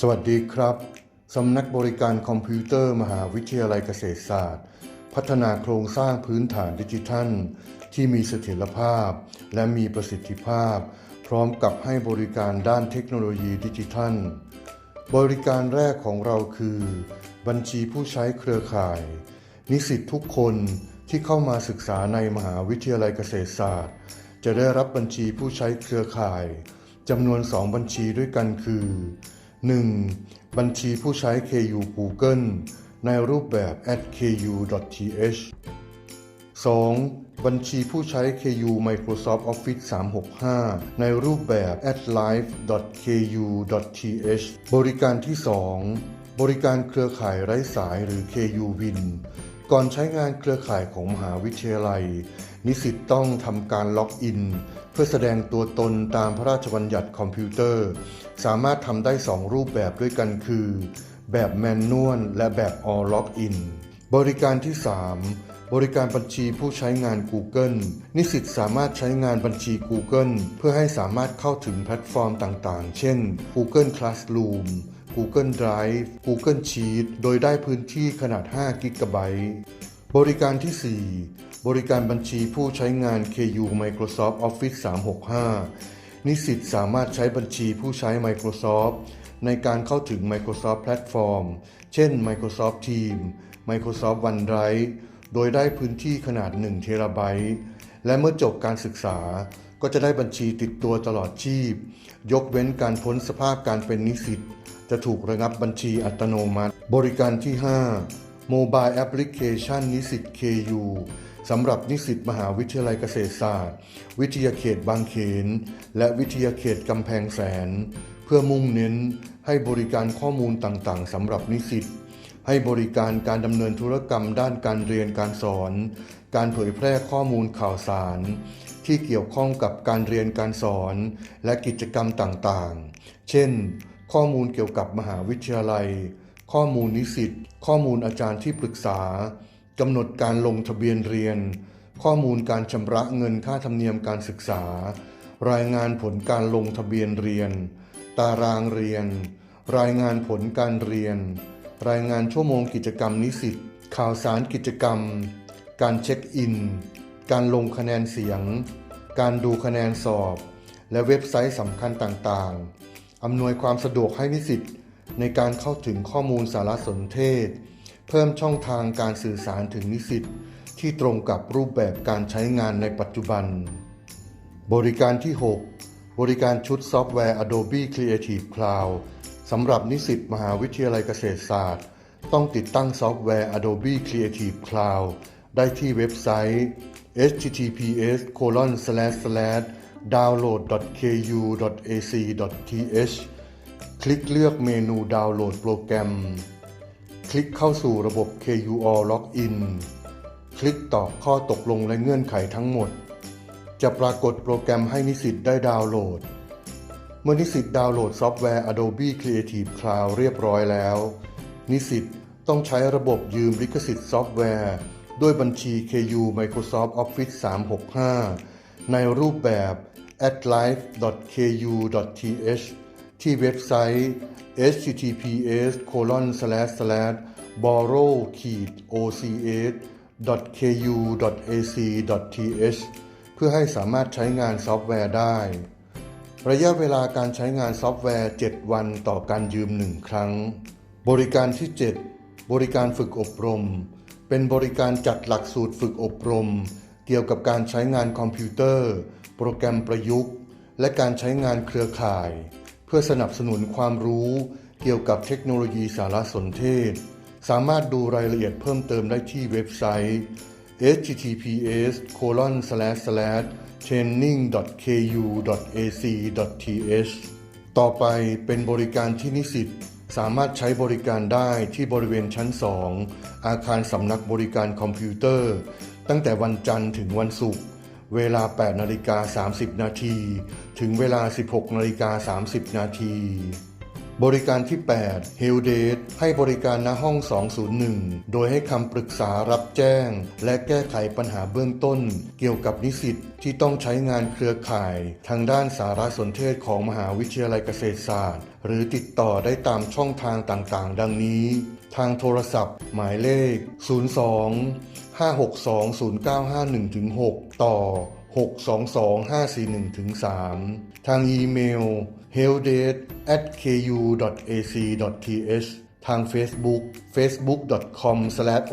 สวัสดีครับสำนักบริการคอมพิวเตอร์มหาวิทยาลัยเกษตรศาสตร์ พัฒนาโครงสร้างพื้นฐานดิจิทัล ที่มีเสถียรภาพ และมีประสิทธิภาพ พร้อมกับให้บริการด้านเทคโนโลยีดิจิทัล บริการแรกของเราคือ บัญชีผู้ใช้เครือข่าย นิสิตทุกคนที่เข้ามาศึกษาในมหาวิทยาลัยเกษตรศาสตร์ จะได้รับบัญชีผู้ใช้เครือข่ายจำนวน 2 บัญชีด้วยกันคือ 1. บัญชีผู้ใช้ KU Google ในรูปแบบ @ku.th 2. บัญชีผู้ใช้ KU Microsoft Office 365 ในรูปแบบ @live.ku.th บริการที่ 2 บริการเครือข่ายไร้สายหรือ KU Win ก่อนใช้งานเครือข่ายของมหาวิทยาลัย นิสิตต้องทำการล็อกอิน เพื่อแสดงตัวตนตามพระราชบัญญัติคอมพิวเตอร์ สามารถทำได้2รูปแบบด้วยกันคือ แบบแมนนวลและแบบ All Login บริการที่ 3 บริการบัญชีผู้ใช้งาน Google นิสิตสามารถใช้งานบัญชี Google เพื่อให้สามารถเข้าถึงแพลตฟอร์มต่างๆ เช่น Google Classroom Google Drive Google Sheet โดยได้พื้นที่ขนาด5กิกะไบต์บริการที่ 4 บริการบัญชีผู้ใช้งาน KU Microsoft Office 365 นิสิตสามารถใช้บัญชีผู้ใช้ Microsoft ในการเข้าถึง Microsoft Platform เช่น Microsoft Teams Microsoft OneDrive โดยได้พื้นที่ขนาด 1 เทราไบต์และเมื่อจบการศึกษาก็จะได้บัญชีติดตัวตลอดชีพ ยกเว้นการพ้นสภาพการเป็นนิสิต จะถูกระงับบัญชีอัตโนมัติ บริการที่ 5 Mobile Application นิสิต KU สำหรับนิสิตมหาวิทยาลัยเกษตรศาสตร์ วิทยาเขตบางเขน และวิทยาเขตกำแพงแสน เพื่อมุ่งเน้นให้บริการข้อมูลต่างๆสำหรับนิสิต ให้บริการการดำเนินธุรกรรมด้านการเรียนการสอน การเผยแพร่ข้อมูลข่าวสาร ที่เกี่ยวข้องกับการเรียนการสอน และกิจกรรมต่างๆ เช่น ข้อมูลเกี่ยวกับมหาวิทยาลัย ข้อมูลนิสิต ข้อมูลอาจารย์ที่ปรึกษากำหนดการลงทะเบียนเรียน ข้อมูลการชำระเงินค่าธรรมเนียมการศึกษา รายงานผลการลงทะเบียนเรียน ตารางเรียน รายงานผลการเรียน รายงานชั่วโมงกิจกรรมนิสิต ข่าวสารกิจกรรม การเช็คอิน การลงคะแนนเสียง การดูคะแนนสอบ และเว็บไซต์สำคัญต่างๆ อำนวยความสะดวกให้นิสิตในการเข้าถึงข้อมูลสารสนเทศ เพิ่มช่องทางการสื่อสารถึงนิสิตที่ตรงกับรูปแบบการใช้งานในปัจจุบัน บริการที่ 6 บริการชุดซอฟต์แวร์ Adobe Creative Cloud สำหรับนิสิตมหาวิทยาลัยเกษตรศาสตร์ ต้องติดตั้งซอฟต์แวร์ Adobe Creative Cloud ได้ที่เว็บไซต์ https download.ku.ac.th คลิกเลือกเมนูดาวน์โหลดโปรแกรม คลิกเข้าสู่ระบบ KUO Login คลิกตอบข้อตกลงและเงื่อนไขทั้งหมด จะปรากฏโปรแกรมให้นิสิตได้ดาวน์โหลด เมื่อนิสิตดาวน์โหลดซอฟต์แวร์ Adobe Creative Cloud เรียบร้อยแล้ว นิสิตต้องใช้ระบบยืมลิขสิทธิ์ซอฟต์แวร์ ด้วยบัญชี KU Microsoft Office 365 ในรูปแบบ atlife.ku.th ที่เว็บไซต์ https borrow och.ku.ac.th เพื่อให้สามารถใช้งานซอฟต์แวร์ได้ ระยะเวลาการใช้งานซอฟต์แวร์ 7 วันต่อการยืม 1 ครั้ง บริการที่ 7 บริการฝึกอบรม เป็นบริการจัดหลักสูตรฝึกอบรม เกี่ยวกับการใช้งานคอมพิวเตอร์ โปรแกรมประยุกต์ และการใช้งานเครือข่าย เพื่อสนับสนุนความรู้เกี่ยวกับเทคโนโลยีสารสนเทศ สามารถดูรายละเอียดเพิ่มเติมได้ที่เว็บไซต์ https training.ku.ac.th ต่อไปเป็นบริการที่นิสิตสามารถใช้บริการได้ที่บริเวณชั้น 2 อาคารสำนักบริการคอมพิวเตอร์ ตั้งแต่วันจันทร์ถึงวันศุกร์ เวลา 8 นาฬิกา 30 นาที ถึงเวลา 16 นาฬิกา 30 นาที บริการที่ 8 h e l d a t e ให้บริการณห้อง 201 โดยให้คำปรึกษารับแจ้ง และแก้ไขปัญหาเบื้องต้น เกี่ยวกับนิสิตที่ต้องใช้งานเครือข่าย ทางด้านสารสนเทศของมหาวิทยาลัยเกษตรศาสตร์ หรือติดต่อได้ตามช่องทางต่างๆ ดังนี้ ทางโทรศัพท์ หมายเลข 02 562 0951 6 ต่อ 622 541 3 ทางอีเมล helpdesk at ku.ac.th ทาง Facebook facebook.com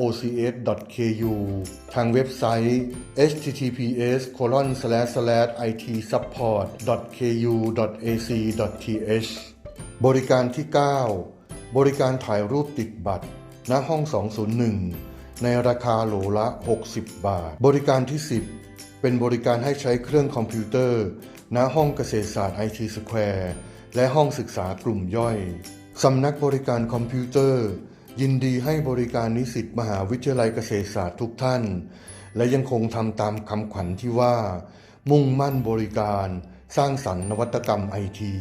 ocs.ku ทางเว็บไซต์ https colon slash slash itsupport.ku.ac.th บริการที่ 9 บริการถ่ายรูปติดบัตร ณ ห้อง 201 ในราคาโหลละ 60 บาท บริการที่ 10 เป็นบริการให้ใช้เครื่องคอมพิวเตอร์ ณห้องเกษตรศาสตร์ IT Square และห้องศึกษากลุ่มย่อย สำนักบริการคอมพิวเตอร์ ยินดีให้บริการนิสิตมหาวิทยาลัยเกษตรศาสตร์ทุกท่าน และยังคงทำตามคำขวัญที่ว่า มุ่งมั่นบริการ สร้างสรรค์นวัตกรรมไอที